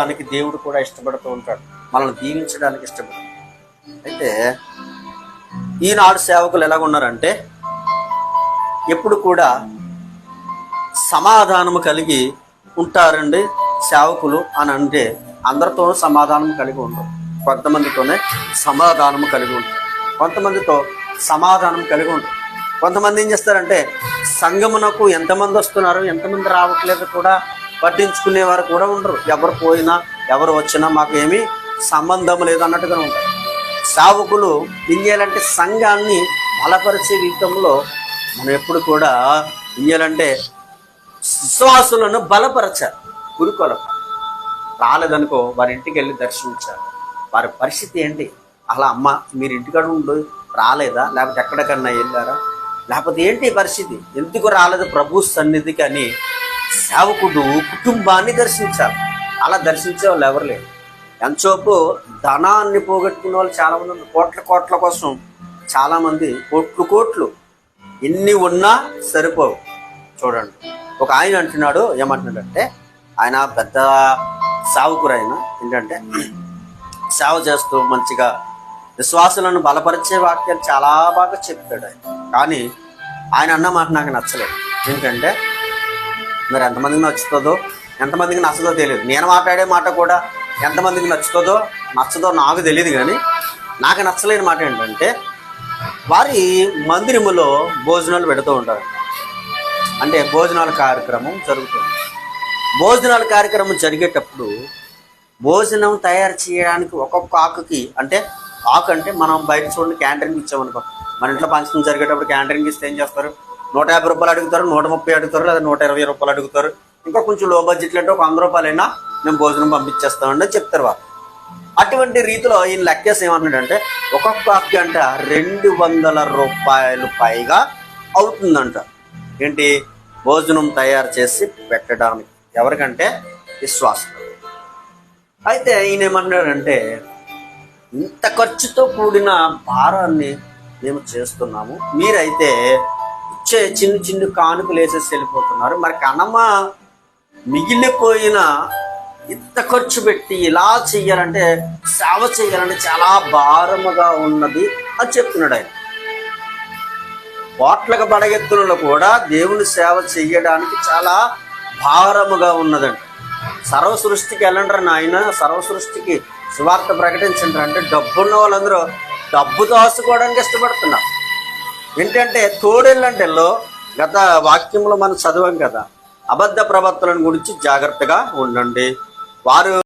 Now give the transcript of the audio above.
దానికి దేవుడు కూడా ఇష్టపడుతూ ఉంటాడు. మనల్ని దీవించడానికి ఇష్టపడు అయితే ఈనాడు సేవకులు ఎలాగ ఉన్నారంటే ఎప్పుడు కూడా సమాధానము కలిగి ఉంటారండి సేవకులు అని అంటే అందరితోనూ సమాధానం కలిగి ఉండరు. కొంతమందితోనే సమాధానం కలిగి ఉంటారు కొంతమందితో సమాధానం కలిగి ఉంటారు కొంతమంది ఏం చేస్తారంటే సంగమునకు ఎంతమంది వస్తున్నారు ఎంతమంది రావట్లేదు కూడా పట్టించుకునేవారు కూడా ఉండరు. ఎవరు పోయినా ఎవరు వచ్చినా మాకు ఏమీ సంబంధం లేదు అన్నట్టుగా ఉంటారు. సావకులు ఏం సంఘాన్ని బలపరిచే విధంలో మనం ఎప్పుడు కూడా ఏం విశ్వాసులను బలపరచాలి. గురుకొలకు రాలేదనుకో వారి ఇంటికి వెళ్ళి దర్శించాలి. వారి పరిస్థితి ఏంటి? అలా అమ్మ మీరు ఇంటికాడ ఉండు రాలేదా? లేకపోతే ఎక్కడికన్నా వెళ్ళారా? లేకపోతే ఏంటి పరిస్థితి? ఎందుకు రాలేదు ప్రభు సన్నిధికి అని సేవకుడు కుటుంబాన్ని దర్శించాలి. అలా దర్శించే వాళ్ళు ఎవరు లేరు. ఎంతసేపు ధనాన్ని పోగొట్టుకున్న వాళ్ళు చాలామంది ఉన్నారు. కోట్ల కోట్ల కోసం చాలామంది కోట్లు కోట్లు ఎన్ని ఉన్నా సరిపోవు. చూడండి. ఒక ఆయన అంటున్నాడు ఏమంటున్నాడంటే ఆయన పెద్ద సావుకురు ఆయన ఏంటంటే సేవ చేస్తూ మంచిగా విశ్వాసులను బలపరిచే వాక్యాలు చాలా బాగా చెప్పాడు ఆయన. కానీ ఆయన అన్న మాట నాకు నచ్చలేదు. ఏంటంటే మరి ఎంతమందికి నచ్చుతుందో ఎంతమందికి నచ్చదో తెలియదు. నేను మాట్లాడే మాట కూడా ఎంతమందికి నచ్చుతుందో నచ్చదో నాకు తెలియదు కానీ నాకు నచ్చలేని మాట ఏంటంటే వారి మందిరములో భోజనాలు పెడుతూ ఉంటారు. అంటే భోజనాల కార్యక్రమం జరుగుతుంది. భోజనాల కార్యక్రమం జరిగేటప్పుడు భోజనం తయారు చేయడానికి ఒక్కొక్క ఆకుకి అంటే ఆకు అంటే మనం బయట చూడండి క్యాంటీన్కి ఇచ్చామనుకో మన ఇంట్లో ఫంక్షన్ జరిగేటప్పుడు క్యాంటీన్కి ఇస్తే ఏం చేస్తారు? నూట యాభై రూపాయలు అడుగుతారు నూట ముప్పై అడుగుతారు లేదా నూట ఇరవై రూపాయలు అడుగుతారు. ఇంకా కొంచెం లో బడ్జెట్లో అంటే ఒక వంద రూపాయలైనా మేము భోజనం పంపించేస్తామండి అని చెప్తారు వాళ్ళు. అటువంటి రీతిలో ఈయన లెక్కేసి ఏమన్నాడంటే ఒక్కొక్క ఆకుకి అంట రెండు వందల రూపాయలు పైగా అవుతుందంట. ఏంటి? భోజనం తయారు చేసి పెట్టడానికి. ఎవరికంటే? విశ్వాసం. అయితే ఈయన ఏమన్నాడంటే ఇంత ఖర్చుతో కూడిన భారాన్ని మేము చేస్తున్నాము. మీరైతే ఇచ్చే చిన్న చిన్న కానుకలు వేసేసి వెళ్ళిపోతున్నారు. మరి కనమ్మ మిగిలిపోయిన ఇంత ఖర్చు పెట్టి ఇలా చెయ్యాలంటే సేవ చేయాలంటే చాలా భారముగా ఉన్నది అని చెప్తున్నాడు ఆయన. కోట్లకు బడగెత్తులలో కూడా దేవుని సేవ చెయ్యడానికి చాలా భారముగా ఉన్నదండి సర్వ సృష్టికి వెళ్ళండి నాయన సర్వ సృష్టికి సువార్త ప్రకటించండి అంటే డబ్బున్న వాళ్ళందరూ డబ్బు దాచుకోవడానికి ఇష్టపడుతున్నారు. ఏంటంటే తోడేళ్ళంటేలో గత వాక్యంలో మనం చదివాం కదా అబద్ధ ప్రవర్తన గురించి జాగ్రత్తగా ఉండండి. వారు